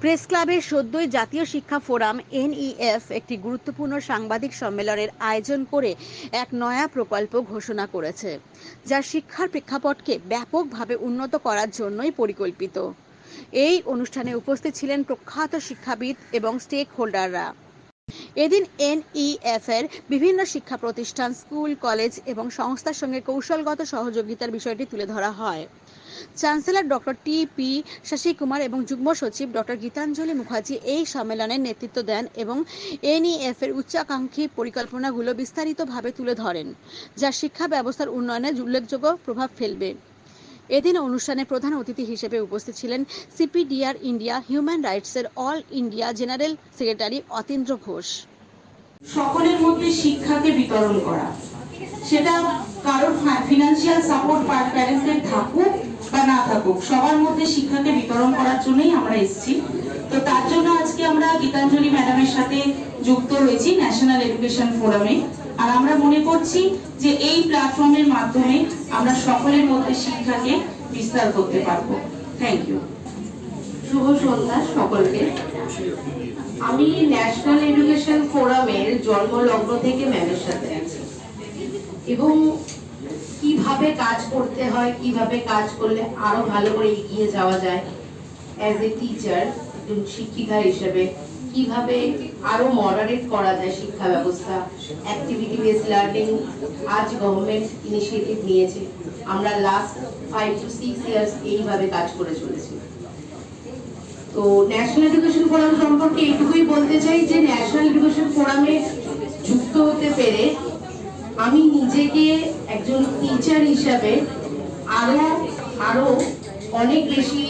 Press ক্লাবের সদ্যই জাতীয় শিক্ষা ফোরাম এনইএফ একটি গুরুত্বপূর্ণ সাংবাদিক সম্মেলনের আয়োজন করে এক নয়া প্রকল্প ঘোষণা করেছে, যা শিক্ষার প্রেক্ষাপটকে ব্যাপকভাবে উন্নত করার জন্যই পরিকল্পিত। এই অনুষ্ঠানে উপস্থিত ছিলেন প্রখ্যাত শিক্ষাবিদ এবং স্টেক হোল্ডাররা এদিন এনইএফ এর বিভিন্ন শিক্ষা প্রতিষ্ঠান, স্কুল, কলেজ এবং সংস্থার সঙ্গে কৌশলগত সহযোগিতার বিষয়টি তুলে ধরা হয়। Chancellor doctor T P Shashikumar এবং যুগ্ম সচিব ডক্টর গীতাঞ্জলি মুখার্জি এই সম্মেলনের নেতৃত্ব দেন এবং এনইএফ এর উচ্চাকাঙ্ক্ষী পরিকল্পনাগুলো বিস্তারিতভাবে তুলে ধরেন, যা শিক্ষা ব্যবস্থার উন্নয়নে উল্লেখযোগ্য প্রভাব ফেলবে। এদিন অনুষ্ঠানে প্রধান অতিথি হিসেবে উপস্থিত ছিলেন CPDR India human রাইটসের all India general secretary Atindra Ghosh. সকলের মধ্যে শিক্ষাকে বিতরণ করা, সেটা কারোর ফিনান্সিয়াল সাপোর্ট প্যারেন্টসদের থাকুক না থাকুক, সবার মধ্যে শিক্ষাকে বিতরণ করার জন্যই আমরা এসেছি। তো তার জন্য আজকে আমরা গীতাঞ্জলি ম্যাডামের সাথে যুক্ত হয়েছি ন্যাশনাল এডুকেশন ফোরামে। আর আমরা মনে করছি যে এই প্ল্যাটফর্মের মাধ্যমে আমরা সকলের মধ্যে শিক্ষাকে বিস্তার করতে পারব। থ্যাংক ইউ শুভ সন্ধ্যা সকলকে। আমি ন্যাশনাল এডুকেশন ফোরামের জন্মলগ্ন থেকে ম্যামের সাথে আছি। এবং কীভাবে কাজ করতে হয়, কীভাবে কাজ করলে আরও ভালো করে এগিয়ে যাওয়া যায় অ্যাজ এ টিচার একজন শিক্ষিকা হিসেবে, কীভাবে আরও মডারেট করা যায় শিক্ষা ব্যবস্থা অ্যাক্টিভিটি বেস লার্নিং আজ গভর্নমেন্ট ইনিশিয়েটিভ নিয়েছে। আমরা last five to six years এইভাবে কাজ করে চলেছি। তো ন্যাশনাল এডুকেশন ফোরাম সম্পর্কে এইটুকুই বলতে চাই যে ন্যাশনাল আমি নিজেকে একজন টিচার হিসাবে আরও আরও অনেক বেশি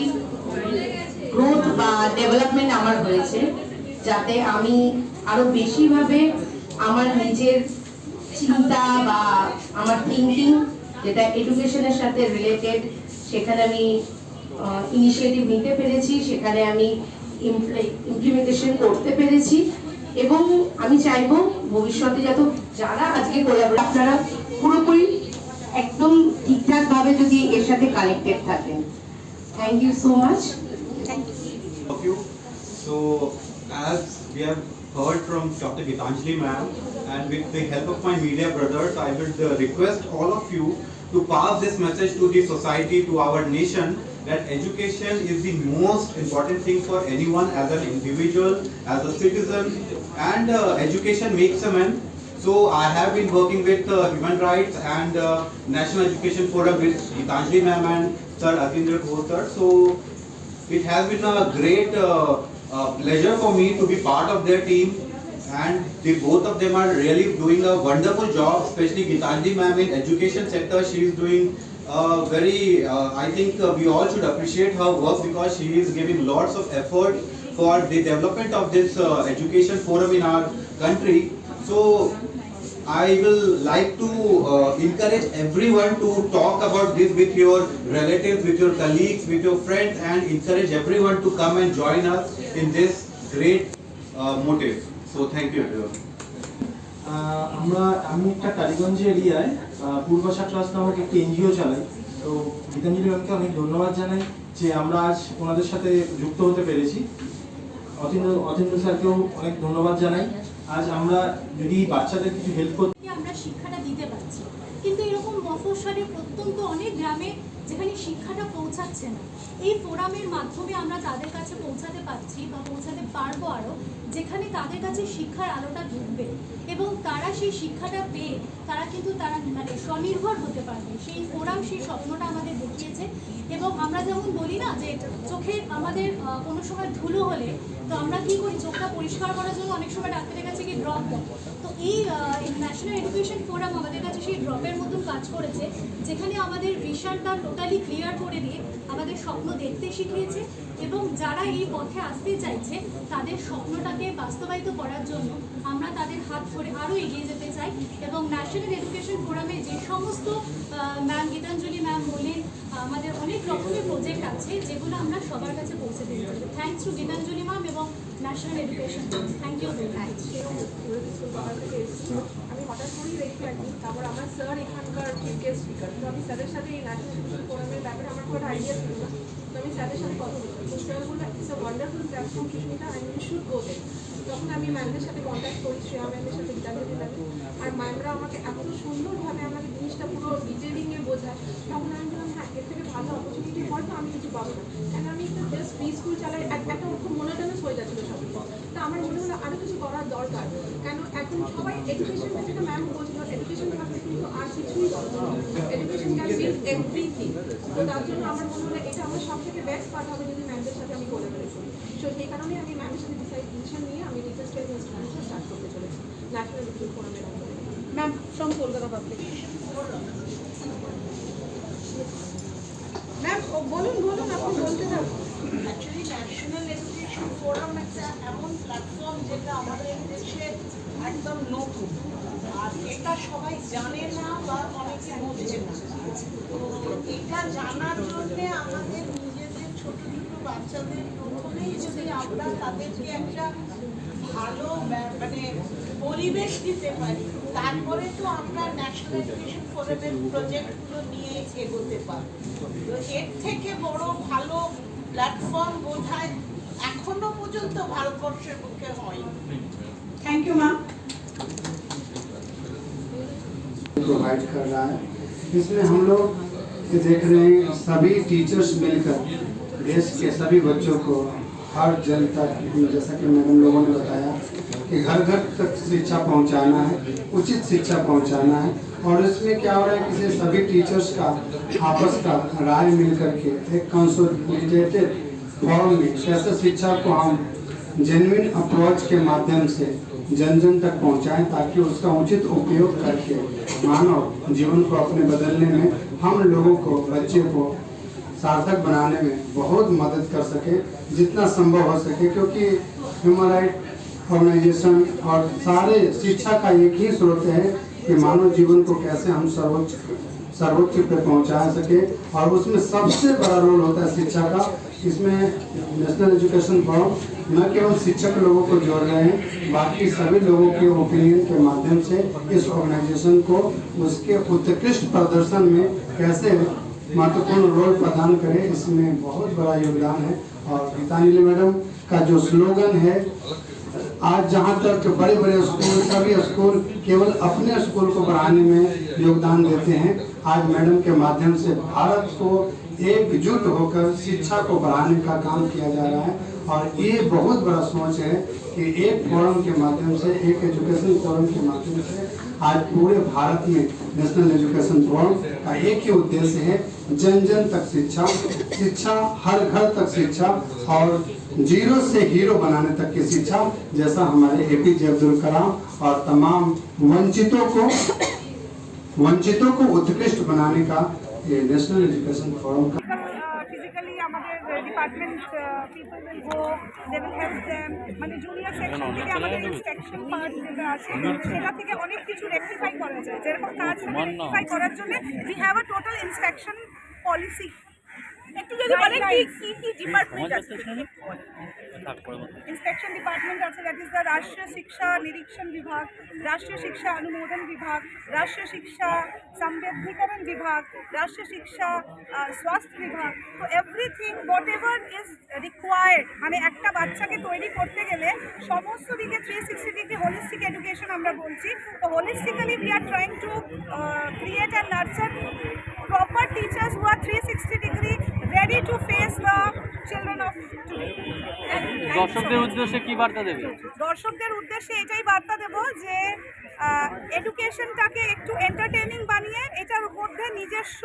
গ্রোথ বা ডেভেলপমেন্ট আমার হয়েছে, যাতে আমি আরও বেশিভাবে আমার নিজের চিন্তা বা আমার থিঙ্কিং যেটা এডুকেশনের সাথে রিলেটেড সেখানে আমি ইনিশিয়েটিভ নিতে পেরেছি, সেখানে আমি ইমপ্লিমেন্টেশন করতে পেরেছি। এবং আমি চাইবো ভবিষ্যতে যত যারা আজকে কোলাবোরেট আপনারা পুরোপুরি একদম ঠিকঠাক ভাবে যদি এর সাথে কানেক্টেড থাকেন thank you so much of you. So, as we have heard from Dr. Gitanjali ma'am, and with the help of my media brothers, I would uh, request all of you to pass this message to the society, to our nation, that education is the most important thing for anyone as an individual, as a citizen, and uh, education makes a man. So I have been working with uh, human rights and uh, National Education Forum with Gitanjali ma'am and Sir Atindra Ghosh sir. So it has been a great uh, uh, pleasure for me to be part of their team and the both of them are really doing a wonderful job especially Gitanjali ma'am in education sector she is doing uh, very uh, I think uh, we all should appreciate her work because she is giving lots of effort for the development of this uh, education forum in our country so I will like to uh, encourage everyone to talk about this with your relatives, with your colleagues, with your friends, and encourage everyone to come and join us in this great uh, motive. So thank you everyone. আমরা, আমি একটা টালিগঞ্জ এরিয়ায় পূর্বাশা trust নামক একটি NGO চালাই। তো গীতাঞ্জলি ম্যামকে অনেক ধন্যবাদ জানাই যে আমরা আজ ওনাদের সাথে যুক্ত হতে পেরেছি। অতীন্দ্র অতীন্দ্র স্যারকেও অনেক ধন্যবাদ জানাই। আজ আমরা যদি বাচ্চাদের কিছু হেল্প করতে আমরা শিক্ষাটা দিতে পারছি। কিন্তু এরকম মফস্বলের প্রত্যন্ত অনেক গ্রামে যেখানে শিক্ষাটা পৌঁছাচ্ছে না। এই ফোরামের মাধ্যমে আমরা তাদের কাছে পৌঁছাতে পারছি বা পৌঁছাতে পারব আরও যেখানে তাদের কাছে শিক্ষার আলোটা ঢুকবে। এবং তারা সেই শিক্ষাটা পেয়ে তারা কিন্তু তারা মানে স্বনির্ভর হতে পারবে। সেই ফোরাম সেই স্বপ্নটা আমাদের দেখিয়েছে। এবং আমরা যেমন বলি না যে চোখে আমাদের কোনো সময় ধুলো হলে তো আমরা কি করি? চোখটা পরিষ্কার করার জন্য অনেক সময় ডাক্তারের কাছে কি ড্রপ দেয়। তো এই ন্যাশনাল এডুকেশন ফোরাম আমাদের কাছে সেই ড্রপের মতন কাজ করেছে, যেখানে আমাদের ভিশনটা টোটালি ক্লিয়ার করে দিয়ে আমাদের স্বপ্ন দেখতে শিখিয়েছে এবং যারা এই পথে আসতে চাইছে, তাদের স্বপ্নটাকে বাস্তবায়িত করার জন্য আমরা তাদের হাত ধরে আরও এগিয়ে যেতে চাই এবং ন্যাশনাল এডুকেশন ফোরামে যে সমস্ত ম্যাম গীতাঞ্জলি ম্যাম বললেন আমাদের অনেক রকমের প্রজেক্ট আছে যেগুলো আমরা সবার কাছে পৌঁছে দিতে চাই। থ্যাংকস টু গীতাঞ্জলি ম্যাম এবং national education thank you very much হঠাৎ করেই দেখি আর কি, তারপর আমার স্যার এখানকার স্পিকার তো আমি স্যারের সাথে এই ন্যাশনাল ফোরামের ব্যাপারে আমার কোনো আইডিয়া ছিল না, তো আমি স্যারের সাথে কথা বললাম। তো স্যার বলল I we should go then আমি ম্যামদের সাথে কন্ট্যাক্ট করি, শ্রেয়া ম্যামের সাথে ম্যাম আর ম্যামরা আমাকে এত সুন্দরভাবে আমাকে জিনিসটা পুরো ডিটেলিংয়ে বোঝায়। তখন আমি বললাম হ্যাঁ থেকে ভালো অপরচুনিটি আমি কিছু পাবো না। কেন আমি একটা জাস্ট প্রি স্কুল চালাই, এক- একটা খুব মনোটানাস হয়ে যাচ্ছিল সব তা আমার মনে হলো আরও কিছু করার দরকার। কেন এখন সবাই এডুকেশন যেটা ম্যাম বলছিল এডুকেশন থাকলে কিন্তু আর কিছুই এডুকেশন ক্যান বিল এভরিথিং তো তার জন্য আমার মনে হলো এটা আমার সব থেকে বেস্ট পার্ট হবে যদি ম্যামদের সাথে আমি কোলাবোরেট করি সো সেই কারণে আমি ম্যামের সাথে ডিসাইড নিয়ে আমি রিসার্চ ইনস্টিটিউশন স্টার্ট করতে চলেছি। ন্যাশনাল এডুকেশন ফোরামের ma'am from Kolkata public ma'am বলুন বলুন, আপনি বলতে থাকুন। অ্যাকচুয়ালি ন্যাশনাল ফোরাম একটা এমন প্ল্যাটফর্ম যেটা আমাদের দেশে একদম নতুন আর এটা সবাই জানে না বা অনেকে বোঝে না এটা জানার জন্য আমাদের নিজেদের ছোট ছোট বাচ্চাদের প্রথমেই যদি আমরা তাদেরকে একটা ভালো মানে পরিবেশ দিতে পারি তারপরে তো আমরা ন্যাশনাল এডুকেশন ফোরামের প্রজেক্টগুলো নিয়ে এগোতে পারব তো এর থেকে বড় ভালো প্ল্যাটফর্ম বোধহয় এখনো পর্যন্ত ভারতবর্ষের পক্ষে হয়নি থ্যাংক ইউ ম্যাম प्रोवाइड कर रहा है इसमें हम लोग ये देख रहे हैं सभी टीचर्स मिलकर देश के सभी बच्चों को हर जन तक जैसा कि मैडम लोगों ने बताया कि घर घर तक शिक्षा पहुंचाना है उचित शिक्षा पहुंचाना है और इसमें क्या हो रहा है कि सभी टीचर्स का आपस का राय मिल करके एक कंसोलिडेटेड में कैसे शिक्षा को हम जेन्युइन अप्रोच के माध्यम से जन जन तक पहुंचाएँ ताकि उसका उचित उपयोग करके मानव जीवन को अपने बदलने में हम लोगों को, बच्चे को सार्थक बनाने में बहुत मदद कर सके, जितना संभव हो सके, क्योंकि ह्यूमन राइट ऑर्गेनाइजेशन और सारे शिक्षा का एक ही स्रोत है कि मानव जीवन को कैसे हम सर्वोच्च सर्वोच्च पे पहुँचा सके और उसमें सबसे बड़ा रोल होता है शिक्षा का इसमें नेशनल एजुकेशन फॉर्म न केवल शिक्षक लोगों को जोड़ रहे हैं, बाकी सभी लोगों के ओपिनियन के माध्यम से इस ऑर्गेनाइजेशन को उसके उत्कृष्ट प्रदर्शन में कैसे महत्वपूर्ण रोल प्रदान करे, इसमें बहुत बड़ा योगदान है। और गीतांजलि मैडम का जो स्लोगन है, आज जहाँ तक बड़े बड़े स्कूल सभी स्कूल केवल अपने स्कूल को बढ़ाने में योगदान देते हैं, आज मैडम के माध्यम से भारत को एकजुट होकर शिक्षा को बढ़ाने का काम किया जा रहा है और ये बहुत बड़ा सोच है कि एक फोरम के माध्यम से, एक एजुकेशन फोरम के माध्यम से आज पूरे भारत में नेशनल एजुकेशन फोरम का एक ही उद्देश्य है जन जन तक शिक्षा शिक्षा हर घर तक शिक्षा और ज़ीरो से हीरो बनाने तक की शिक्षा जैसा हमारे एपीजे अब्दुल कलाम और तमाम वंचितों को वंचितों को उत्कृष्ट बनाने का a national education physically uh, আমাদের ডিপার্টমেন্ট পিপল উইল মানে জুনিয়র সেকশন থেকে আমাদের ইনস্ট্রাকশন পার্ট যেটা আছে থেকে অনেক কিছু রেকটিফাই করা যায়। যেরকম কাজ রেকটিফাই করার জন্য we have a total instruction policy একটু যদি বলেন কি কি ডিপার্টমেন্ট আছে? ইন্সপেকশন ডিপার্টমেন্ট আছে that is the Rashtriya Shiksha Nirikshan বিভাগ রাষ্ট্রীয় শিক্ষা অনুমোদন বিভাগ রাষ্ট্রীয় শিক্ষা संविधिकरण विभाग राष्ट्रीय शिक्षा আহ, স্বাস্থ্য বিভাগ তো everything whatever is required মানে একটা বাচ্চাকে তৈরি করতে গেলে সমস্ত দিকে three sixty degree holistic education আমরা বলছি তো holistically we are trying to create and nurture proper teachers who are 360 degree ready to face the children দর্শকদের উদ্দেশ্যে কি বার্তা দেবে? দর্শকদের উদ্দেশ্যে এটাই বার্তা দেব যে এডুকেশনটাকে একটু এন্টারটেইনিং বানিয়ে এটার মধ্যে নিজস্ব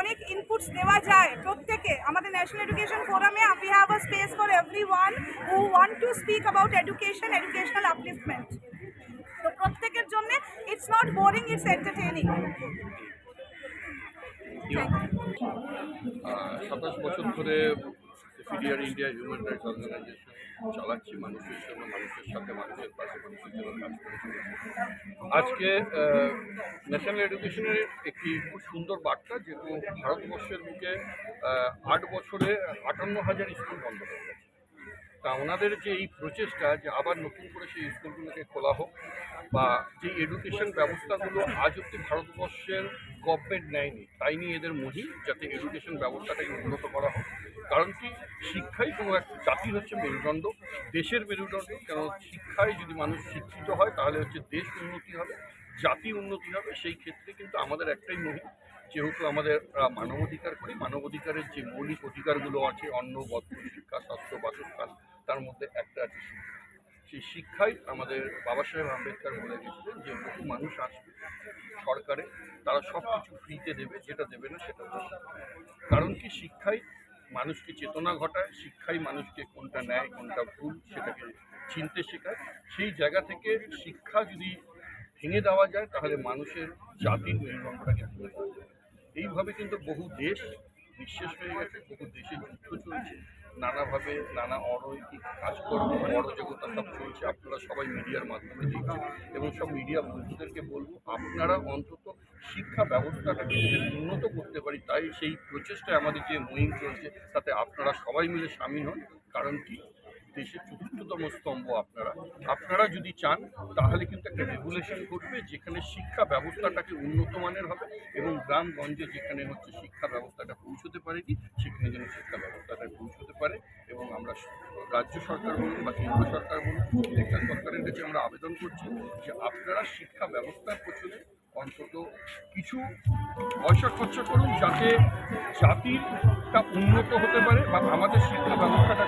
অনেক ইনপুটস দেওয়া যায় প্রত্যেকে। আমাদের ন্যাশনাল এডুকেশন ফোরামে we have a space for everyone who want to speak about education educational upliftment তো প্রত্যেকের জন্য it's not boring it's entertaining সাতাশ বছর ধরে CDR India human rights organisation চালাচ্ছি মানুষের জন্য, মানুষের সাথে মানুষের পাশে মানুষের জন্য কাজ করে চলেছি। আজকে ন্যাশনাল এডুকেশনের একটি খুব সুন্দর বার্তা, যেহেতু ভারতবর্ষের বুকে আট বছরে আটান্ন হাজার স্কুল বন্ধ হয়ে গেছে তা ওনাদের যে এই প্রচেষ্টা, যে আবার নতুন করে সেই স্কুলগুলোকে খোলা হোক বা যে এডুকেশন ব্যবস্থাগুলো আজ অব্দি ভারতবর্ষের গভর্নমেন্ট নেয়নি, তাই নিয়ে এদের মহিম যাতে এডুকেশন ব্যবস্থাটাকে উন্নত করা হোক। কারণ কি, শিক্ষাই কোনো এক জাতির হচ্ছে মেরুদণ্ড। দেশের মেরুদণ্ড, কেন শিক্ষায় যদি মানুষ শিক্ষিত হয়, তাহলে হচ্ছে দেশ উন্নতি হবে, জাতি উন্নতি হবে। সেই ক্ষেত্রে কিন্তু আমাদের একটাই মহিম যেহেতু আমাদের মানবাধিকার করি, মানবাধিকারের যে মৌলিক অধিকারগুলো আছে, অন্ন, বস্ত্র, শিক্ষা, স্বাস্থ্য, বাসস্থান, তার মধ্যে একটা আছে শিক্ষা। সেই শিক্ষাই আমাদের বাবা সাহেব আম্বেদকর বলে গেছিলেন যে বহু মানুষ আসবে সরকারে, তারা সব কিছু ফ্রিতে দেবে, যেটা দেবে না সেটা। কারণ কি? শিক্ষাই মানুষকে চেতনা ঘটায়, শিক্ষাই মানুষকে কোনটা নেয় কোনটা ভুল সেটাকে চিনতে শেখায়। সেই জায়গা থেকে শিক্ষা যদি ভেঙে দেওয়া যায়, তাহলে মানুষের জাতির মেরুদণ্ডটাকে ভেঙে এইভাবে কিন্তু বহু দেশ নিঃশেষ হয়ে গেছে, বহু দেশে যুদ্ধ চলছে। নানাভাবে নানা অনৈতিক কাজকর্ম, অরাজকতা সব চলছে, আপনারা সবাই মিডিয়ার মাধ্যমে দেখছেন এবং সব মিডিয়া বন্ধুদেরকে বলব, আপনারা অন্তত শিক্ষা ব্যবস্থাটাকে যদি উন্নত করতে পারি, তাই সেই প্রচেষ্টায় আমাদের যে মুহিম চলছে, তাতে আপনারা সবাই মিলে সামিল হন। কারণ কি? দেশের চতুর্থতম স্তম্ভ আপনারা। আপনারা যদি চান, তাহলে কিন্তু একটা রেগুলেশন করবে যেখানে শিক্ষা ব্যবস্থাটাকে উন্নত মানের হবে এবং গ্রামগঞ্জে যেখানে হচ্ছে শিক্ষা ব্যবস্থাটা পৌঁছতে পারেনি, সেখানে যেন পৌঁছতে পারে এবং আমরা রাজ্য সরকার বলুন বা কেন্দ্র সরকার বলুন, প্রত্যেকটা সরকারের কাছে আমরা আবেদন করছি যে আপনারা শিক্ষা ব্যবস্থার পেছনে অন্তত কিছু পয়সা খরচা করুন যাতে জাতিরটা উন্নত হতে পারে বা আমাদের শিক্ষা ব্যবস্থাটা